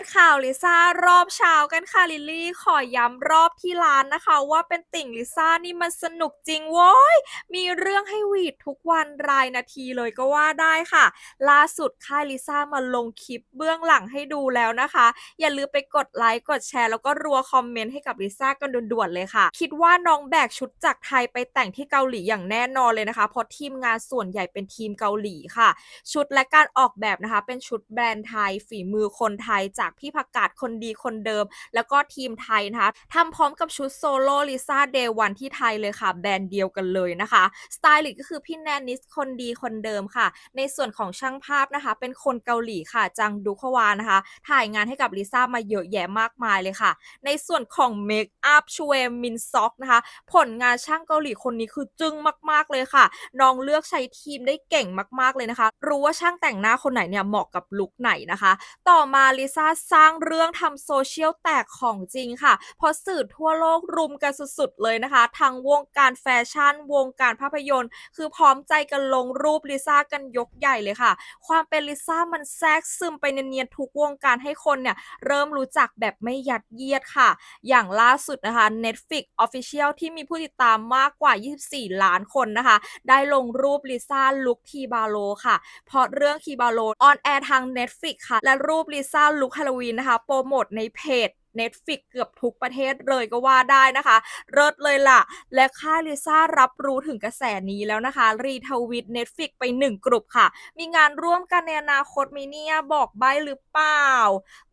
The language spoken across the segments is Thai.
ตข่าวลิซ่ารอบเช้ากันค่ะลิลลี่ ขอย้ำรอบที่ร้านนะคะ ว่าเป็นติ่งลิซ่านี่มันสนุกจริงโว้ย มีเรื่องให้หวีดทุกวันรายนาทีเลยก็ว่าได้ค่ะ ล่าสุดค่ายลิซ่ามาลงคลิปเบื้องหลังให้ดูแล้วนะคะ อย่าลืมไปกดไลค์กดแชร์แล้วก็รัวคอมเมนต์ให้กับลิซ่ากันด่วนๆเลยค่ะ คิดว่าน้องแบกชุดจากไทยไปแต่งที่เกาหลีอย่างแน่นอนเลยนะคะ เพราะทีมงานส่วนใหญ่เป็นทีมเกาหลีค่ะ ชุดและการออกแบบนะคะ เป็นชุดแบรนด์ไทยฝีมือคนไทยจากพี่ผักกาดคนดีคนเดิม แล้วก็ทีมไทยนะคะทำพร้อมกับชุดโซโล่ลิซ่าเดวันที่ไทยเลยค่ะ แบรนด์เดียวกันเลยนะคะสไตลิสต์ก็คือพี่แนนนิสคนดีคนเดิมค่ะ ในส่วนของช่างภาพนะคะ เป็นคนเกาหลีค่ะ จังดุควานะคะ ถ่ายงานให้กับลิซ่ามาเยอะแยะมากมายเลยค่ะ ในส่วนของเมคอัพชเวมินซอกนะคะ ผลงานช่างเกาหลีคนนี้คือจึ้งมาก ๆเลยค่ะ น้องเลือกใช้ทีมได้เก่งมากๆเลยนะคะ รู้ว่าช่างแต่งหน้าคนไหนเนี่ยเหมาะกับลุคไหนนะคะ ต่อมาลิซ่าสร้างเรื่องทำโซเชียลแตกของจริงค่ะ เพราะสื่อทั่วโลกรุมกันสุดๆเลยนะคะ ทั้งวงการแฟชั่น วงการภาพยนตร์ คือพร้อมใจกันลงรูปลิซ่ากันยกใหญ่เลยค่ะ ความเป็นลิซ่ามันแทรกซึมไปเนียนๆทุกวงการให้คนเนี่ย เริ่มรู้จักแบบไม่ยัดเยียดค่ะ อย่างล่าสุดนะคะ Netflix Official ที่มีผู้ติดตามมากกว่า 24 ล้านคนนะคะ ได้ลงรูปลิซ่าลุคทีบาโลค่ะ เพราะเรื่องทีบาโลออนแอร์ทาง Netflix ค่ะ และรูปลิซ่าลุคฮาโลวีนนะคะ โปรโมทในเพจ Netflix เกือบทุกประเทศเลยก็ว่าได้นะคะเลิศเลยล่ะ และค่ายลิซ่ารับรู้ถึงกระแสนี้แล้วนะคะ รีทวิต Netflix ไปหนึ่งกลุ่มค่ะ มีงานร่วมกันในอนาคตมีเนี่ยบอกใบหรือเปล่า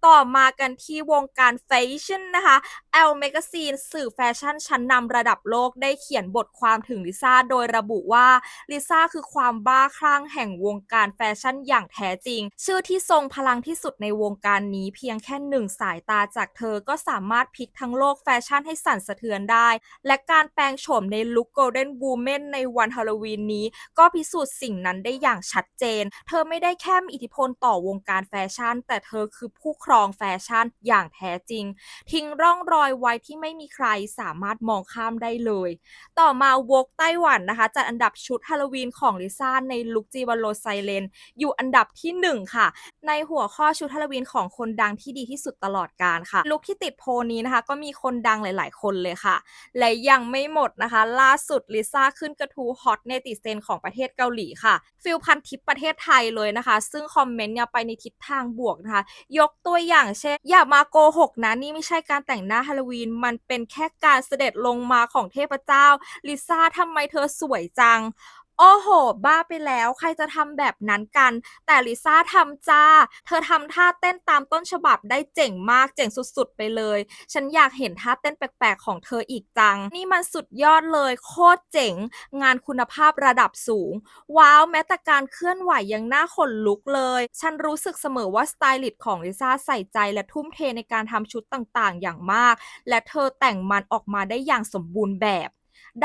ต่อมากันที่วงการแฟชั่นนะคะ Elle Magazine สื่อแฟชั่นชั้นนำระดับโลกได้เขียนบทความถึงลิซ่าโดยระบุว่าลิซ่าคือความบ้าคลั่งแห่งวงการแฟชั่นอย่างแท้จริง ชื่อที่ทรงพลังที่สุดในวงการนี้เพียงแค่หนึ่งสายตาจากเธอก็สามารถพลิกทั้งโลกแฟชั่นให้สั่นสะเทือนได้ และการแปลงโฉมในลุค Golden Woman ในวันฮาโลวีนนี้ ก็พิสูจน์สิ่งนั้นได้อย่างชัดเจน เธอไม่ได้แค่มีอิทธิพลต่อวงการแฟชั่น แต่เธอคือผู้ครองแฟชั่นอย่างแท้จริง ทิ้งร่องรอยไว้ที่ไม่มีใครสามารถมองข้ามได้เลย ต่อมาวกไต้หวันนะคะจัดอันดับชุดฮาโลวีนของลิซ่าในลุคจีวาโลไซเลนอยู่อันดับที่ 1 ค่ะ ในหัวข้อชุดฮาโลวีนของคนดังที่ดีที่สุดตลอดกาลค่ะลุคที่ติดโพนี้นะคะ ก็มีคนดังหลาย ๆ คนเลยค่ะ และยังไม่หมดนะคะ ล่าสุดลิซ่าขึ้นกระทู้ฮอตเนติเซนของประเทศเกาหลีค่ะฟิลพันทิปประเทศไทยเลยนะคะ ซึ่งคอมเมนต์เนี่ยไปในทิศทางบวกนะคะ ยกตัวอย่างเช่น อย่ามาโกหกนะนี่ไม่ใช่การแต่งหน้าฮาโลวีน มันเป็นแค่การเสด็จลงมาของเทพเจ้าลิซ่าทำไมเธอสวยจัง โอ้โห บ้าไปแล้วใครจะทำแบบนั้นกัน แต่ลิซ่าทำจ้า เธอทำท่าเต้นตามต้นฉบับได้เจ๋งมากเจ๋งสุดๆไปเลย ฉันอยากเห็นท่าเต้นแปลกๆของเธออีกจัง นี่มันสุดยอดเลย โคตรเจ๋ง งานคุณภาพระดับสูง ว้าวแม้แต่การเคลื่อนไหวยังน่าขนลุกเลย ฉันรู้สึกเสมอว่าสไตลิสต์ของลิซ่าใส่ใจและทุ่มเทในการทำชุดต่างๆ อย่างมาก และเธอแต่งมันออกมาได้อย่างสมบูรณ์แบบ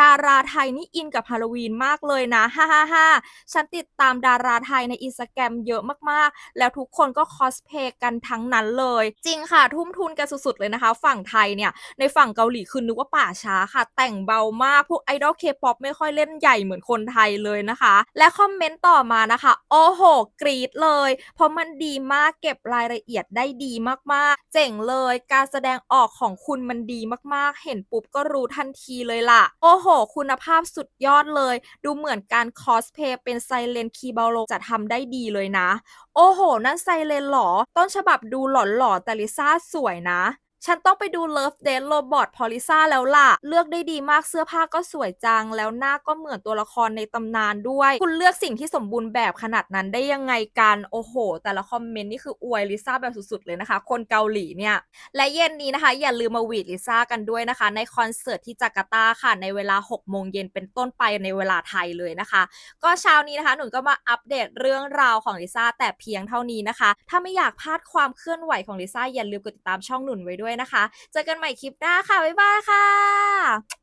ดาราไทยนี่อินกับฮาโลวีนมากเลยนะฮ่าฮ่าฮ่าฉันติดตามดาราไทยในอินสตาแกรมเยอะมากๆ แล้วทุกคนก็คอสเพย์กันทั้งนั้นเลย จริงค่ะ ทุ่มทุนกันสุดๆเลยนะคะ ฝั่งไทยเนี่ย ในฝั่งเกาหลีคือนึกว่าป่าช้าค่ะ แต่งเบามาก พวกไอดอลเคป๊อปไม่ค่อยเล่นใหญ่เหมือนคนไทยเลยนะคะ และคอมเมนต์ต่อมานะคะ โอ้โห กรี๊ดเลย เพราะมันดีมากเก็บรายละเอียดได้ดีมากๆ เจ๋งเลย การแสดงออกของคุณมันดีมากๆ เห็นปุ๊บก็รู้ทันทีเลยล่ะ โอ้โห คุณภาพสุดยอดเลย ดูเหมือนการคอสเพย์เป็นไซเลนคีบาโลจะทำได้ดีเลยนะ โอ้โห นั่นไซเลนหรอ ต้นฉบับดูหลอนๆแต่ลิซ่าสวยนะ ฉันต้องไปดู Love Death Robot พอลิซ่าแล้วล่ะ เลือกได้ดีมากเสื้อผ้าก็สวยจัง แล้วหน้าก็เหมือนตัวละครในตำนานด้วย คุณเลือกสิ่งที่สมบูรณ์แบบขนาดนั้นได้ยังไงกัน โอ้โห แต่ละคอมเมนต์นี่คืออวยลิซ่าแบบสุดๆ เลยนะคะ คนเกาหลีเนี่ย และเย็นนี้นะคะ อย่าลืมมาหวีดลิซ่ากันด้วยนะคะ ในคอนเสิร์ตที่จาการ์ตาค่ะในเวลา 6 โมงเย็นเป็นต้นไปในเวลาไทยเลยนะคะ ก็เช้านี้นะคะหนูก็มาอัปเดตเรื่องราวของลิซ่าแต่เพียงเท่านี้นะคะ ถ้าไม่อยากพลาดความเคลื่อนไหวของลิซ่าอย่าลืมกดติดตามช่องหนุนไว้ด้วยด้วยนะคะ เจอกันใหม่คลิปหน้าค่ะ บ๊ายบายค่ะ